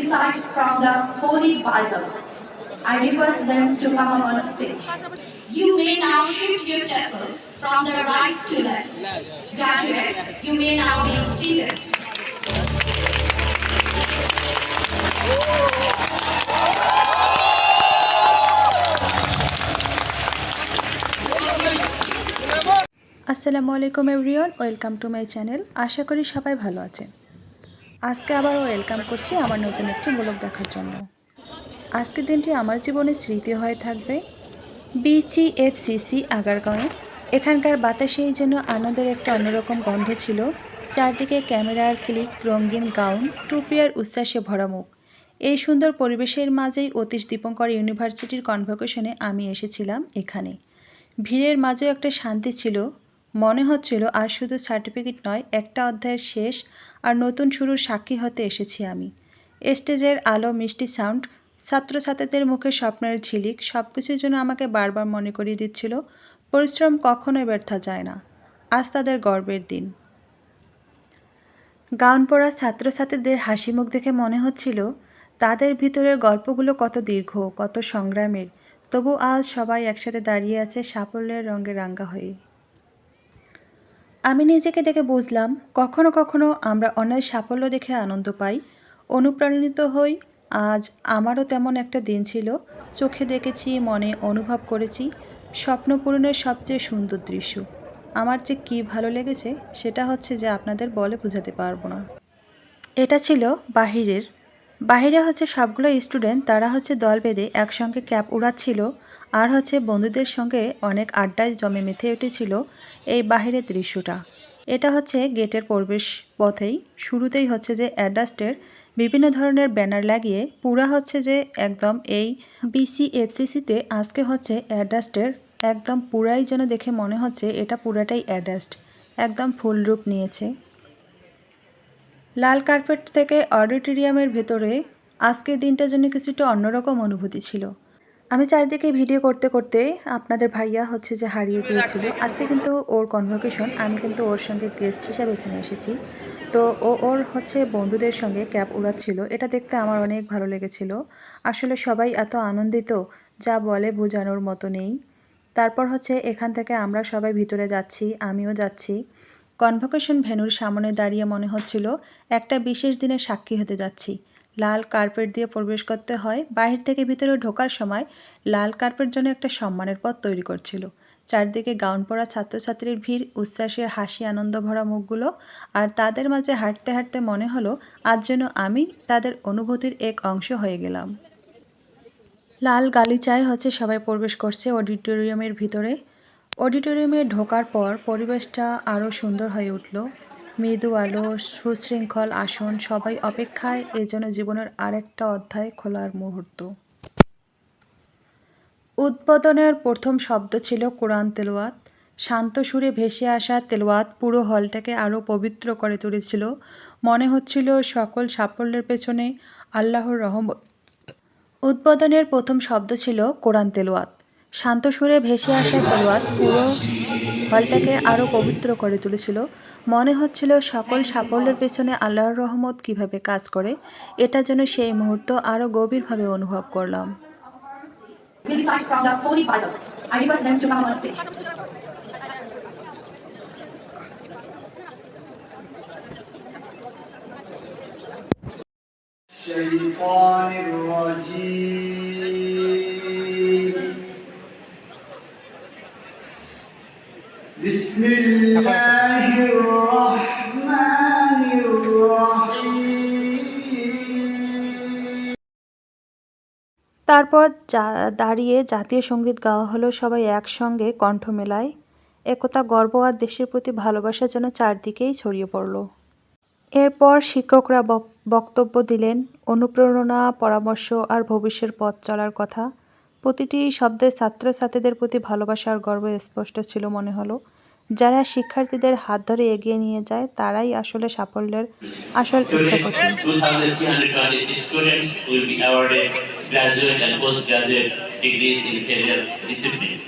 recite from the Holy Bible. I request them to come up on stage. You may now shift your tassel from the right to left. Graduates, you may now be seated. আসসালামু আলাইকুম everyone welcome to my channel আশা করি সবাই ভালো আছেন আজকে আবার welcome করছি আমার নতুন একটি ব্লগ দেখার জন্য। আজকের দিনটি আমার জীবনে স্মৃতি হয়ে থাকবে। বিসিএফসিসি আগারগাঁওয়ে এখানকার বাতাসেই যেন আনন্দের একটা অন্যরকম গন্ধ ছিল। চারদিকে ক্যামেরার ক্লিক রঙিন গাউন টুপি আর উচ্ছ্বাসে ভরা মুখ। এই সুন্দর পরিবেশের মাঝেই অতীশ দীপঙ্কর ইউনিভার্সিটির কনভোকেশনে আমি এসেছিলাম এখানে। ভিড়ের মাঝেও একটা শান্তি ছিল। মনে হচ্ছিল আর শুধু সার্টিফিকেট নয়, একটা অধ্যায়ের শেষ আর নতুন শুরুর সাক্ষী হতে এসেছি আমি। স্টেজের আলো, মিষ্টি সাউন্ড, ছাত্রছাত্রীদের মুখে স্বপ্নের ঝিলিক সব কিছুর জন্য আমাকে বারবার মনে করিয়ে দিচ্ছিল, পরিশ্রম কখনোই ব্যর্থা যায় না। আজ তাদের গর্বের দিন। গাউন পড়া ছাত্রছাত্রীদের হাসি মুখ দেখে মনে হচ্ছিল, তাদের ভিতরের গল্পগুলো কত দীর্ঘ, কত সংগ্রামের, তবু আজ সবাই একসাথে দাঁড়িয়ে আছে সাফল্যের রঙে রাঙ্গা হয়ে। আমি নিজেকে দেখে বুঝলাম, কখনো কখনো আমরা অন্যায় সাফল্য দেখে আনন্দ পাই, অনুপ্রাণিত হই। আজ আমারও তেমন একটা দিন ছিল, চোখে দেখেছি, মনে অনুভব করেছি, স্বপ্ন পূরণের সবচেয়ে সুন্দর দৃশ্য। আমার যে কী ভালো লেগেছে, সেটা হচ্ছে যে আপনাদের বলে বোঝাতে পারব না। এটা ছিল বাহিরের বাহিরে হচ্ছে সবগুলো স্টুডেন্ট তারা হচ্ছে দল বেঁধে একসঙ্গে ক্যাপ উড়াচ্ছিল। আর হচ্ছে বন্ধুদের সঙ্গে অনেক আড্ডায় জমে মেতে উঠেছিল এই বাহিরের দৃশ্যটা। এটা হচ্ছে গেটের প্রবেশ পথেই। শুরুতেই হচ্ছে যে অ্যাডাস্টের বিভিন্ন ধরনের ব্যানার লাগিয়ে পুরা হচ্ছে যে একদম এই বিসিএফসিসিতে আজকে হচ্ছে অ্যাডাস্টের একদম পুরাই যেন দেখে মনে হচ্ছে এটা পুরাটাই অ্যাডাস্ট। একদম ফুল রূপ নিয়েছে। লাল কার্পেট থেকে অডিটোরিয়ামের ভেতরে আজকের দিনটা যেন কিছুটা অন্যরকম অনুভূতি ছিল। আমি চারিদিকে ভিডিও করতে করতে আপনাদের ভাইয়া হচ্ছে যে হারিয়ে গিয়েছিল। আজকে কিন্তু ওর কনভোকেশন আমি কিন্তু ওর সঙ্গে গেস্ট হিসাবে এখানে এসেছি। তো ও, ওর হচ্ছে বন্ধুদের সঙ্গে ক্যাব উড়াচ্ছিল। এটা দেখতে আমার অনেক ভালো লেগেছিল। আসলে সবাই এত আনন্দিত, যা বলে বোঝানোর মতো নেই। তারপর হচ্ছে এখান থেকে আমরা সবাই ভিতরে যাচ্ছি, আমিও যাচ্ছি। কনভোকেশন ভেনুর সামনে দাঁড়িয়ে মনে হচ্ছিল, একটা বিশেষ দিনের সাক্ষী হতে যাচ্ছি। লাল কার্পেট দিয়ে প্রবেশ করতে হয়, বাহির থেকে ভিতরে ঢোকার সময় লাল কার্পেট জন্য একটা সম্মানের পথ তৈরি করছিল। চারদিকে গাউন পরা ছাত্রছাত্রীর ভিড়, উচ্ছ্বাসের হাসি, আনন্দ ভরা মুখগুলো, আর তাদের মাঝে হাঁটতে হাঁটতে মনে হলো, আজ যেন আমি তাদের অনুভূতির এক অংশ হয়ে গেলাম। লাল গালিচায় হচ্ছে সবাই প্রবেশ করছে অডিটোরিয়ামের ভিতরে। অডিটোরিয়ামে ঢোকার পর পরিবেশটা আরও সুন্দর হয়ে উঠল। মৃদু আলো, সুশৃঙ্খল আসন, সবাই অপেক্ষায় এ যেন জীবনের আরেকটা অধ্যায় খোলার মুহূর্ত। উদ্বোধনের প্রথম শব্দ ছিল কোরআন তেলোয়াত শান্ত সুরে ভেসে আসা তেলোয়াত পুরো হলটাকে আরও পবিত্র করে তুলেছিল। মনে হচ্ছিল সকল সাফল্যের পেছনে আল্লাহর রহমত। উদ্বোধনের প্রথম শব্দ ছিল কোরআন তেলোয়াত শান্ত সুরে ভেসে আসা তেলোয়াত পুরো হলটাকে আরও পবিত্র করে তুলেছিল। মনে হচ্ছিল সকল সাফল্যের পেছনে আল্লাহর রহমত কীভাবে কাজ করে, এটা যেন সেই মুহূর্ত আরও গভীরভাবে অনুভব করলাম। We recite بسم الله الرحمن الرحيم তারপর যা- দাঁড়িয়ে জাতীয় সঙ্গীত গাওয়া হলো সবাই একসঙ্গে কণ্ঠ মেলায় একতা গর্ব আর দেশের প্রতি ভালোবাসা যেন চারদিকেই ছড়িয়ে পড়ল এরপর শিক্ষকরা বক- বক্তব্য দিলেন অনুপ্রেরণা পরামর্শ আর ভবিষ্যের পথ চলার কথা প্রতিটি শব্দে ছাত্রছাত্রীদের প্রতি ভালোবাসা আর গর্ব স্পষ্ট ছিল মনে হলো যারা শিক্ষার্থীদের হাত ধরে এগিয়ে নিয়ে যায় তারাই আসলে সাফল্যের আসল স্থপতি will be awarded graduate and postgraduate degrees in various disciplines.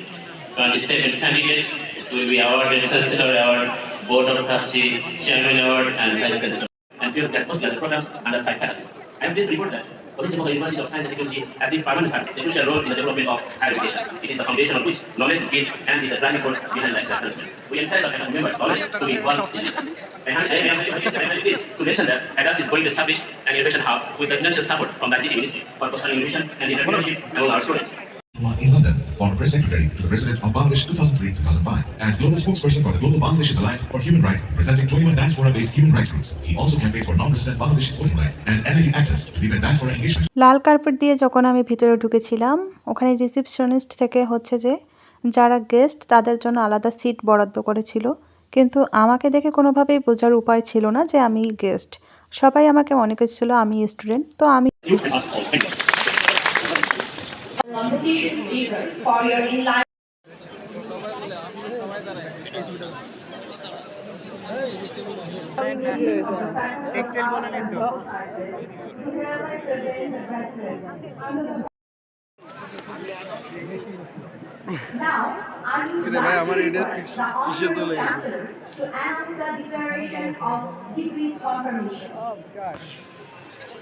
27 candidates will be awarded Chancellor Award, Board of Trustee, Chairman Award, and Vice Chancellor. And 12 class postgraduate programs under five faculties. I am pleased to report that Police Depot University of Science and Technology has been permanent service, a crucial role in the development of higher education. It is the foundation on which knowledge is built and is the driving force behind the acceptance. We encourage our faculty members always to be involved in this. I am very pleased to mention that ADAS is going to establish an innovation hub with the financial support from the ICT Ministry for fostering innovation and entrepreneurship among our students. Former press secretary to the President of Bangladesh 2003-2005, and global spokesperson for the Global Bangladesh Alliance for Human Rights, representing 21 diaspora-based human rights groups. He also campaigned for non-resident Bangladeshi voting rights and NIT access to deepen diaspora engagement. লাল carpet দিয়ে যখন আমি ভিতরে ঢুকেছিলাম ওখানে receptionist থেকে হচ্ছে যে যারা গেস্ট তাদের জন্য আলাদা সিট বরাদ্দ করেছিল কিন্তু আমাকে দেখে কোনোভাবেই বোঝার উপায় ছিল না যে আমি গেস্ট সবাই আমাকে মনে করছিল আমি স্টুডেন্ট তো আমি Competition speaker for your inline. Now, I will like to the Honorable Chancellor to announce the declaration of degrees confirmation.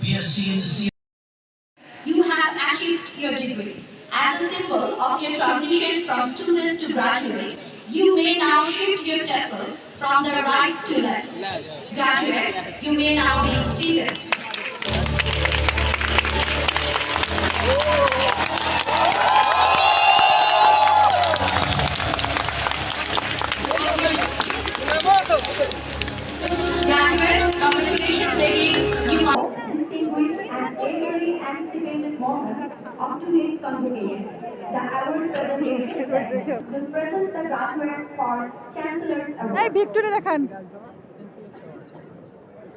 BSc in you have achieved your degrees. As a symbol of your transition from student to graduate, you may now shift your tassel from the right to left. Graduates, you may now be seated. Graduates, congratulations again. of today's convocation, the award presentation segment will present the graduates for Chancellor's Award. Hey, Victory Khan.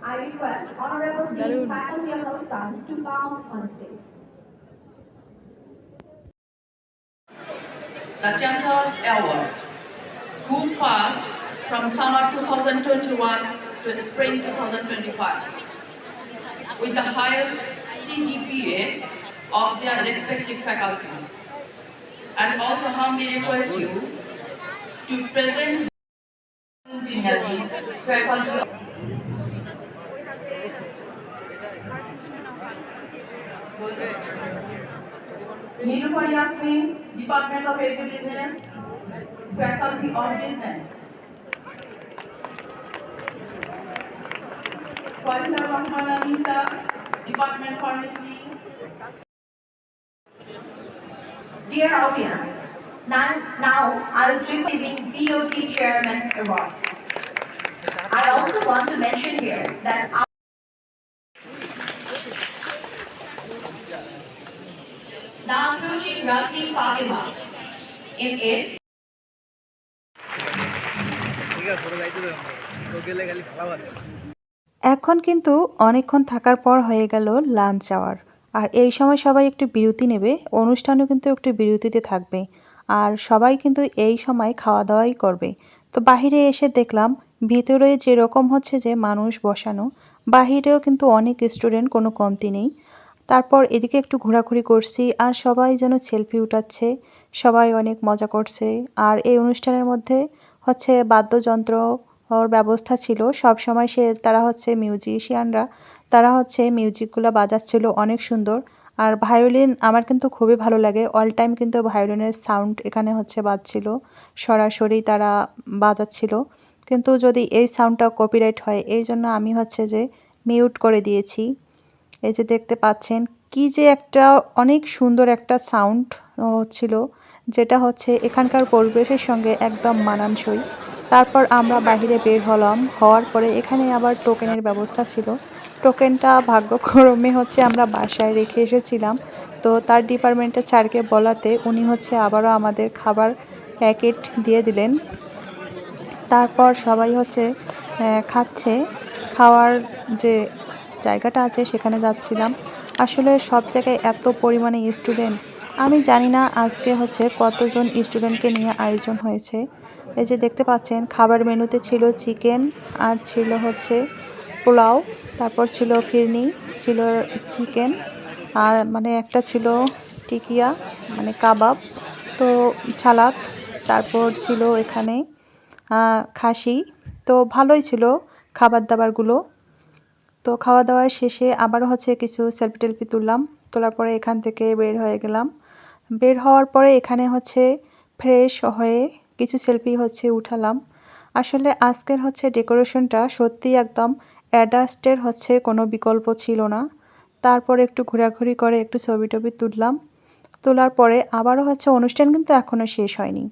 I request Honorable Dean Faculty of Health Science to come on stage. The Chancellor's Award, who passed from summer 2021 to spring 2025 with the highest CGPA of their respective faculties. And also humbly request you to present engineering faculty Nilufar Yasmin, Department of Agribusiness, Faculty of Business. Faisal Rahman Anita, Department Pharmacy. Dear audience, now, now I will be giving BOT Chairman's Award. I also want to mention here that our Now approaching Rafi Fatima. In it, এখন কিন্তু অনেকক্ষণ থাকার পর হয়ে গেল lunch hour আর এই সময় সবাই একটু বিরতি নেবে, অনুষ্ঠানও কিন্তু একটু বিরতিতে থাকবে। আর সবাই কিন্তু এই সময় খাওয়া দাওয়াই করবে। তো বাহিরে এসে দেখলাম, ভিতরে যেরকম হচ্ছে যে মানুষ বসানো, বাহিরেও কিন্তু অনেক স্টুডেন্ট কোনো কমতি নেই। তারপর এদিকে একটু ঘোরাঘুরি করছি, আর সবাই যেন সেলফি উঠাচ্ছে, সবাই অনেক মজা করছে। আর এই অনুষ্ঠানের মধ্যে হচ্ছে বাদ্যযন্ত্র ওর ব্যবস্থা ছিল। সব সময় সে, তারা হচ্ছে মিউজিশিয়ানরা। তারা হচ্ছে মিউজিকগুলো বাজাচ্ছিল অনেক সুন্দর। আর ভায়োলিন আমার কিন্তু খুবই ভালো লাগে। অল টাইম কিন্তু ভায়োলিনের সাউন্ড এখানে হচ্ছে বাজছিল। সরাসরি তারা বাজাচ্ছিল। কিন্তু যদি এই সাউন্ডটা কপিরাইট হয়, এই জন্য আমি হচ্ছে যে মিউট করে দিয়েছি। এই যে দেখতে পাচ্ছেন, কি যে একটা অনেক সুন্দর একটা সাউন্ড হচ্ছিল যেটা হচ্ছে এখানকার পরিবেশের সঙ্গে একদম মানানসই। তারপর আমরা বাইরে বের হলাম। হওয়ার পরে এখানে আবার টোকেনের ব্যবস্থা ছিল। টোকেনটা ভাগ্যক্রমে হচ্ছে আমরা বাসায় রেখে এসেছিলাম। তো তার ডিপার্টমেন্টের স্যারকে বলাতে উনি হচ্ছে আবারও আমাদের খাবার প্যাকেট দিয়ে দিলেন। তারপর সবাই হচ্ছে খাচ্ছে। খাওয়ার যে জায়গাটা আছে সেখানে যাচ্ছিলাম। আসলে সব জায়গায় এত পরিমাণে স্টুডেন্ট আমি জানি না আজকে হচ্ছে কতজন স্টুডেন্টকে নিয়ে আয়োজন হয়েছে। এই যে দেখতে পাচ্ছেন, খাবার মেনুতে ছিল চিকেন, আর ছিল হচ্ছে পোলাও, তারপর ছিল ফিরনি, ছিল চিকেন, আর মানে একটা ছিল টিকিয়া মানে কাবাব, তো ছালাদ, তারপর ছিল এখানে খাসি, তো ভালোই ছিল খাবার দাবারগুলো। তো খাওয়া দাওয়ার শেষে আবারও হচ্ছে কিছু সেলফি টেলফি তুললাম, তোলার পরে এখান থেকে বের হয়ে গেলাম। বের হওয়ার পরে এখানে হচ্ছে ফ্রেশ হয়ে কিছু সেলফি হচ্ছে, উঠালাম। আসলে আজকের হচ্ছে ডেকোরেশনটা সত্যি একদম অ্যাডাস্টের হচ্ছে কোনো বিকল্প ছিল না। তারপর একটু ঘোরাঘুরি করে একটু ছবি টবি তুললাম। তোলার পরে আবারও হচ্ছে অনুষ্ঠান কিন্তু এখনও শেষ হয়নি।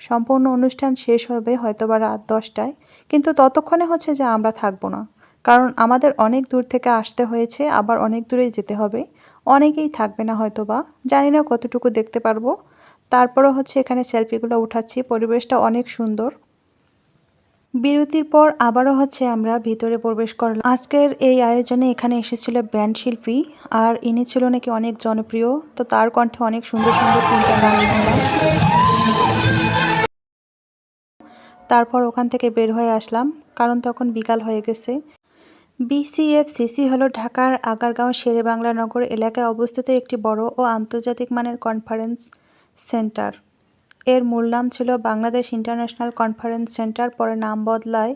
সম্পূর্ণ অনুষ্ঠান শেষ হবে হয়তো বা রাত দশটায়। কিন্তু ততক্ষণে হচ্ছে যে আমরা থাকব না। কারণ আমাদের অনেক দূর থেকে আসতে হয়েছে, আবার অনেক দূরেই যেতে হবে। অনেকেই থাকবে না হয়তো বা জানি না কতটুকু দেখতে পারব। তারপরও হচ্ছে এখানে সেলফিগুলো উঠাচ্ছি, পরিবেশটা অনেক সুন্দর। বিরতির পর আবারও হচ্ছে আমরা ভিতরে প্রবেশ করলাম। আজকের এই আয়োজনে এখানে এসেছিল ব্যান্ড শিল্পী, আর ইনি ছিল নাকি অনেক জনপ্রিয়, তো তার কণ্ঠে অনেক সুন্দর সুন্দর তিনটা গান শুনলাম। তারপর ওখান থেকে বের হয়ে আসলাম, কারণ তখন বিকাল হয়ে গেছে। বিসিএফসিসি হলো ঢাকার আগারগাঁও শেরেবাংলা নগর এলাকায় অবস্থিত একটি বড় ও আন্তর্জাতিক মানের কনফারেন্স সেন্টার। এর মূল নাম ছিল বাংলাদেশ ইন্টারন্যাশনাল কনফারেন্স সেন্টার, পরে নাম বদলায়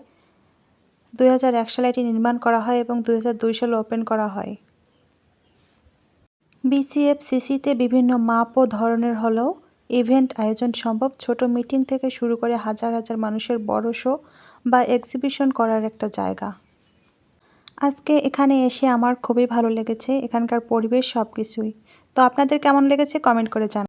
দু হাজার এক সালে এটি নির্মাণ করা হয় এবং দু হাজার দুই সালে ওপেন করা হয়। বিসিএফসিসিতে বিভিন্ন মাপ ও ধরনের হলেও ইভেন্ট আয়োজন সম্ভব। ছোট মিটিং থেকে শুরু করে হাজার হাজার মানুষের বড় শো বা এক্সিবিশন করার একটা জায়গা। আজকে এখানে এসে আমার খুবই ভালো লেগেছে, এখানকার পরিবেশ সব কিছুই তো আপনাদের কেমন লেগেছে কমেন্ট করে জানান